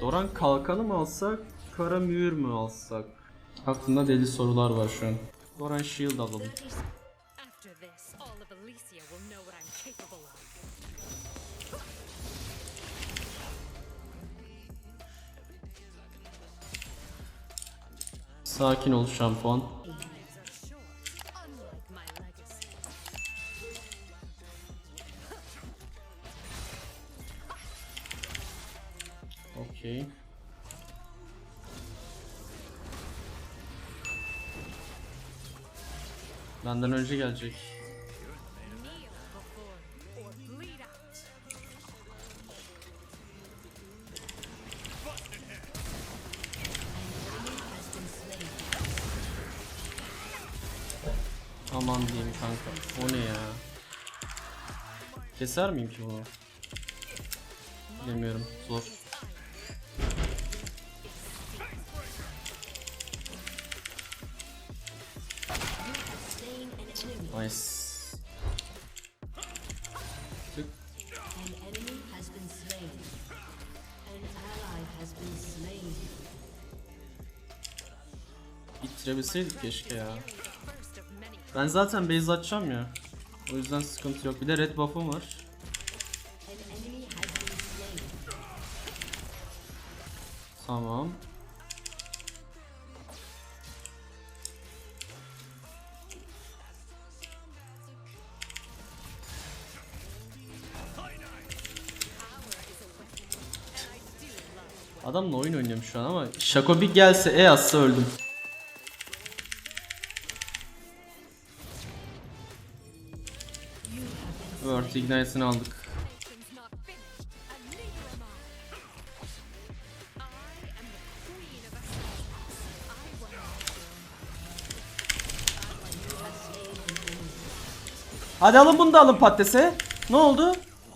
Doran kalkanı mı alsak, kara mühür mü alsak? Aklımda deli sorular var şu an. Doran shield alalım. Sakin ol şampuan. Okey. Benden önce gelecek. Aman diyeyim kanka. O ne ya? Keser miyim ki bunu? Bilmiyorum. Zor. İttirebilseydik keşke ya. Ben zaten base atacağım ya. O yüzden sıkıntı yok. Bir de red buff'um var. Tamam. Adamla oyun oynuyorum şu an ama Şako bir gelse E atsa öldüm. Won the throne. Hadi alın bunu da alın patatese. Ne oldu?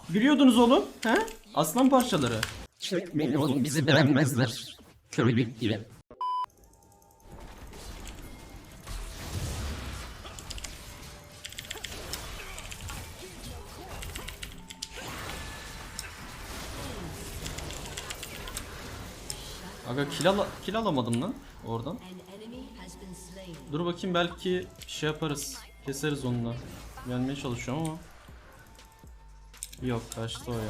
Biliyordunuz oğlum. He? Aslan parçaları. Çekmeyin oğlum bizi beğenmezler. Köylük gibi. Aga kill, ala- kill alamadım lan oradan. Dur bakayım belki şey yaparız. Keseriz onunla. Gelmeye çalışıyorum ama. Yok kaçtı o ya.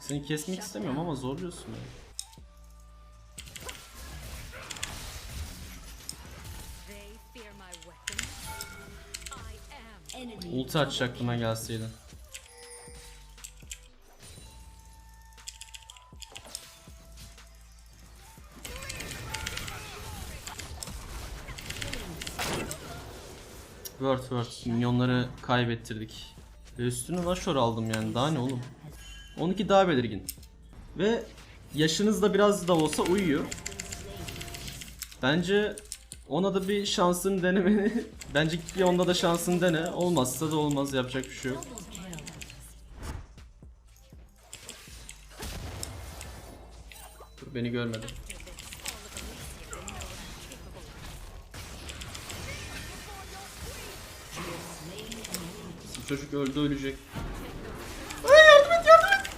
Seni kesmek istemiyorum ama zorluyorsun beni. They fear my weapons. I am. Enemy Ulti açacaktım ben gelseydin. Word word. Minyonları kaybettirdik. Ve üstüne Nashor aldım yani daha ne oğlum. 12 daha belirgin. Ve yaşınız da biraz da olsa uyuyor. Bence ona da bir şansını denemeni Bence bir onda da şansını dene. Olmazsa da olmaz yapacak bir şey yok. Beni görmedi. Çocuk öldü ölecek. Ay yardım et yardım et.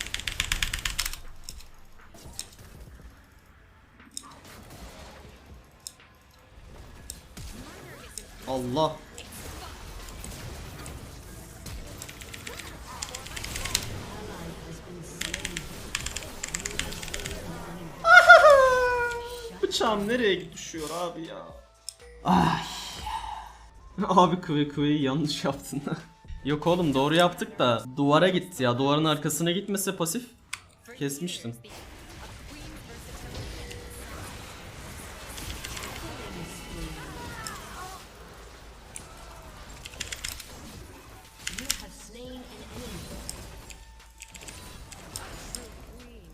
Allah. Bıçağım nereye düşüyor abi ya? Ay. Abi kıve kıveyi yanlış yaptın. Yok oğlum doğru yaptık da duvara gitti ya. Duvarın arkasına gitmese pasif kesmiştim.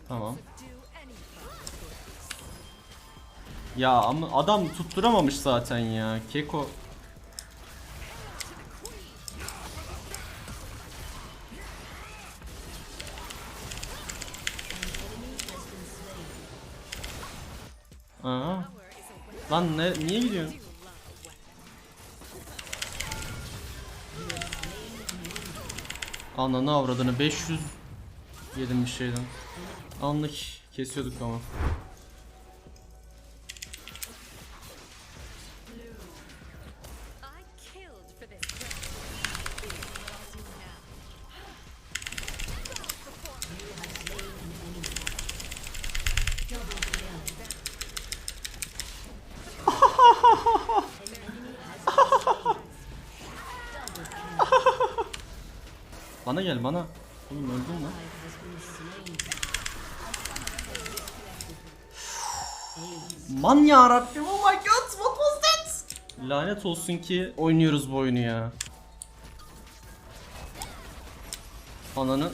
Tamam. Ya ama adam tutturamamış zaten ya. Keko Aa. Lan ne niye gidiyorsun? Ananı avradını 500 yedim bir şeyden. Anlık Kesiyorduk ama. Bana gel bana. Oğlum öldün slain. Man ya Rabbim oh my god what was that? Lanet olsun ki oynuyoruz bu oyunu ya. Ananı.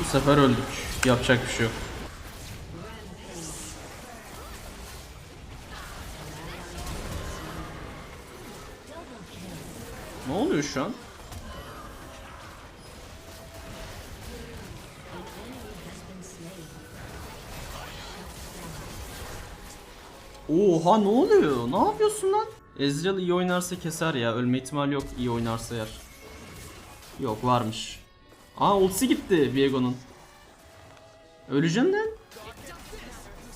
Bu sefer öldük. Yapacak bir şey yok. Oluyor şu an? Oha ne oluyor? Ne yapıyorsun lan? Ezreal iyi oynarsa keser ya. Ölme ihtimali yok iyi oynarsa yer. Yok varmış. Aa ultisi gitti Viego'nun. Öleceksin lan.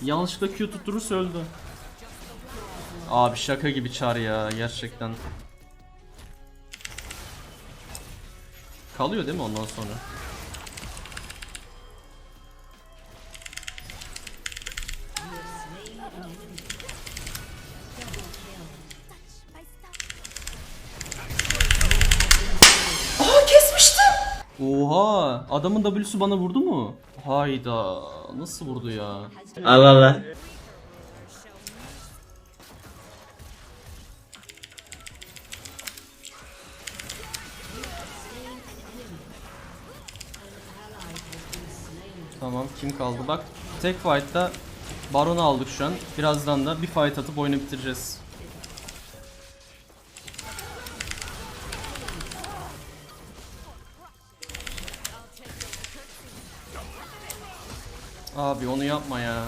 Yanlışlıkla Q tutturursa öldü. Abi şaka gibi çar ya gerçekten. Kalıyor değil mi ondan sonra? Aa kesmiştim. Oha adamın W'su bana vurdu mu? Hayda nasıl vurdu ya? Allah Allah. Tamam kim kaldı bak tek fight'ta Baron'u aldık şu an. Birazdan da bir fight atıp oyunu bitireceğiz. Abi onu yapma ya.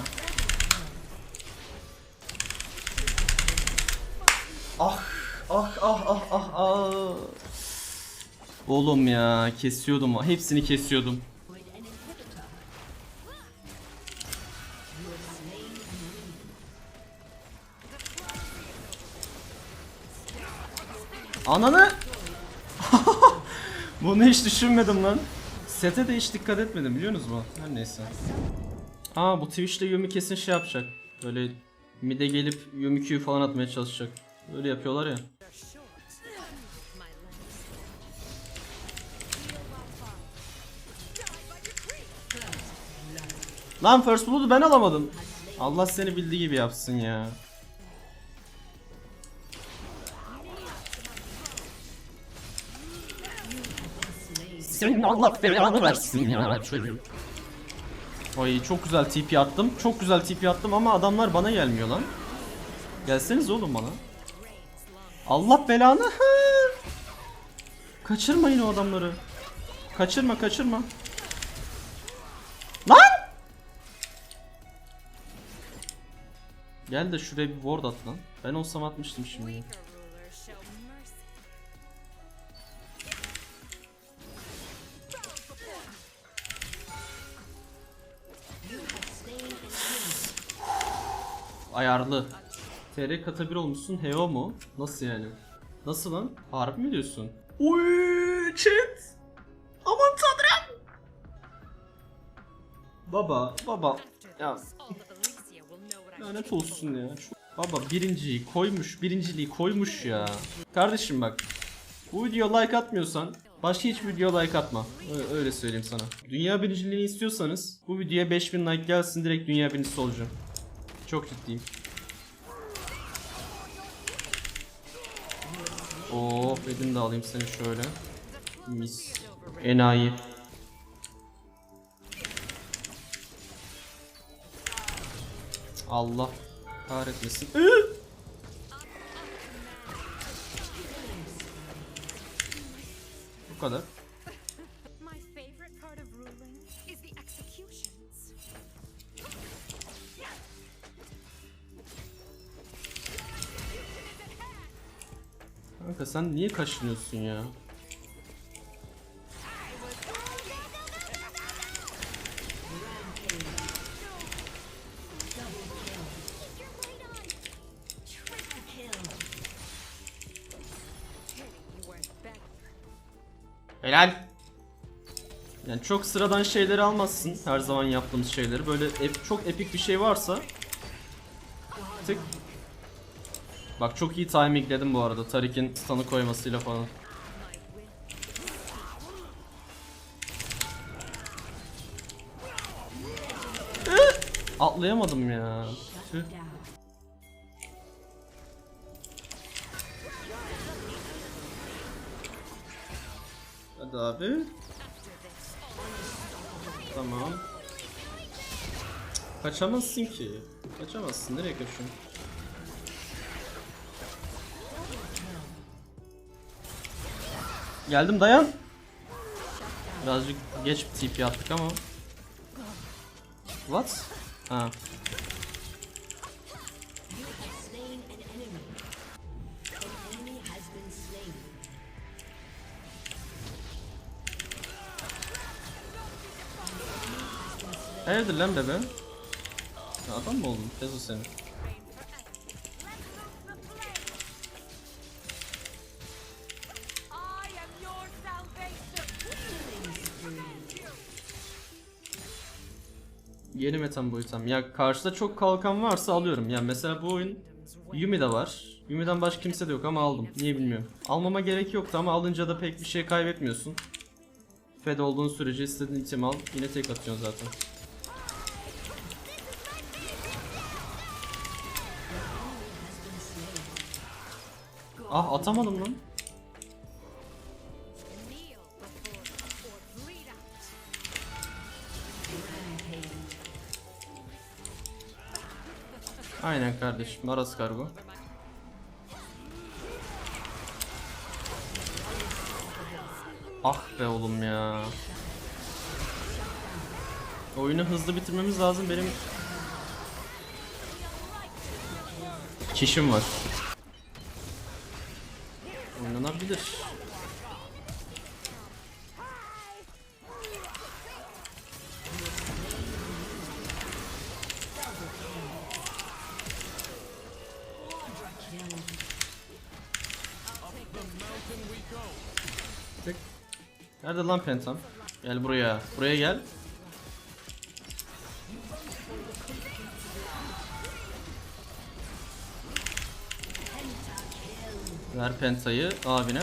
Ah ah ah ah ah ah. Oğlum ya kesiyordum. Hepsini kesiyordum. Ananı! Bunu hiç düşünmedim lan. Sete de hiç dikkat etmedim biliyor musunuz mu? Her neyse. Aa bu Twitch'te Yumi kesin şey yapacak. Böyle mid'e gelip Yumi Q falan atmaya çalışacak. Öyle yapıyorlar ya. Lan First Blood'u ben alamadım. Allah seni bildiği gibi yapsın ya. Senin Allah belanı versin ya. Ay çok güzel TP attım. Çok güzel TP attım ama adamlar bana gelmiyor lan. Gelseniz oğlum bana. Allah belanı. Kaçırmayın o adamları. Kaçırma kaçırma. Lan! Gel de şuraya bir ward at lan. Ben olsam atmıştım şimdi. Ayarlı. TR kata bir olmuşsun. Heo mu? Nasıl yani? Nasıl lan? Harbi mi diyorsun? Uy, chat. Aman tanrım. Baba, baba. Ya lanet olsun ya. Baba birinciyi koymuş, birinciliği koymuş ya. Kardeşim bak. Bu video like atmıyorsan başka hiç video like atma. Öyle söyleyeyim sana. Dünya birinciliğini istiyorsanız bu videoya 5000 like gelsin direkt dünya birincisi olacağım. Çok ciddiyim. Oo, Red'ini de alayım seni şöyle. Mis. Enayi. Allah kahretmesin. Iı! Bu kadar. Kanka sen niye kaşınıyorsun ya? Helal. Yani çok sıradan şeyleri almazsın. Her zaman yaptığımız şeyleri. Böyle ep çok epik bir şey varsa tık Bak çok iyi timingledim bu arada. Tarik'in stun'ı koymasıyla falan. Atlayamadım ya. Tüh. Hadi abi. Tamam. Kaçamazsın ki. Kaçamazsın. Nereye kaçıyorsun? Geldim dayan. Birazcık geç TP attık ama. What? Ha. Hayırdır lan bebe? Adam mı oldun? Tezo seni. Yeni metam item. Ya karşıda çok kalkan varsa alıyorum. Yani mesela bu oyun Yumi de var. Yumi'den başka kimse de yok ama aldım. Niye bilmiyorum. Almama gerek yoktu ama alınca da pek bir şey kaybetmiyorsun. Fed olduğun sürece istediğin item al. Yine tek atıyorsun zaten. Ah atamadım lan. Aynen kardeşim. Aras kargo. Ah be oğlum ya. Oyunu hızlı bitirmemiz lazım. Benim çişim var. Oynanabilir. Nerede lan pentam? Gel buraya. Buraya gel. Ver pentayı abine.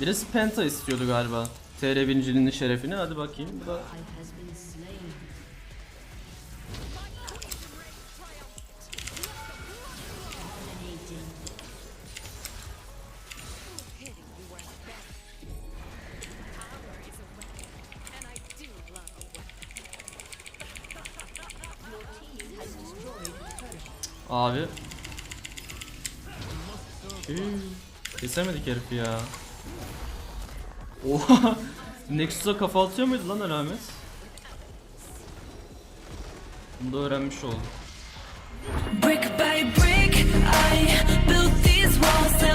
Birisi penta istiyordu galiba. TR birinciliğinin şerefine. Hadi bakayım. Bu da Abi. Şey, kesemedik herifi ya. Oha. Nexus'a kafa atıyor muydu lan alamet? Bunu da öğrenmiş olduk. Brick by brick, I built these walls.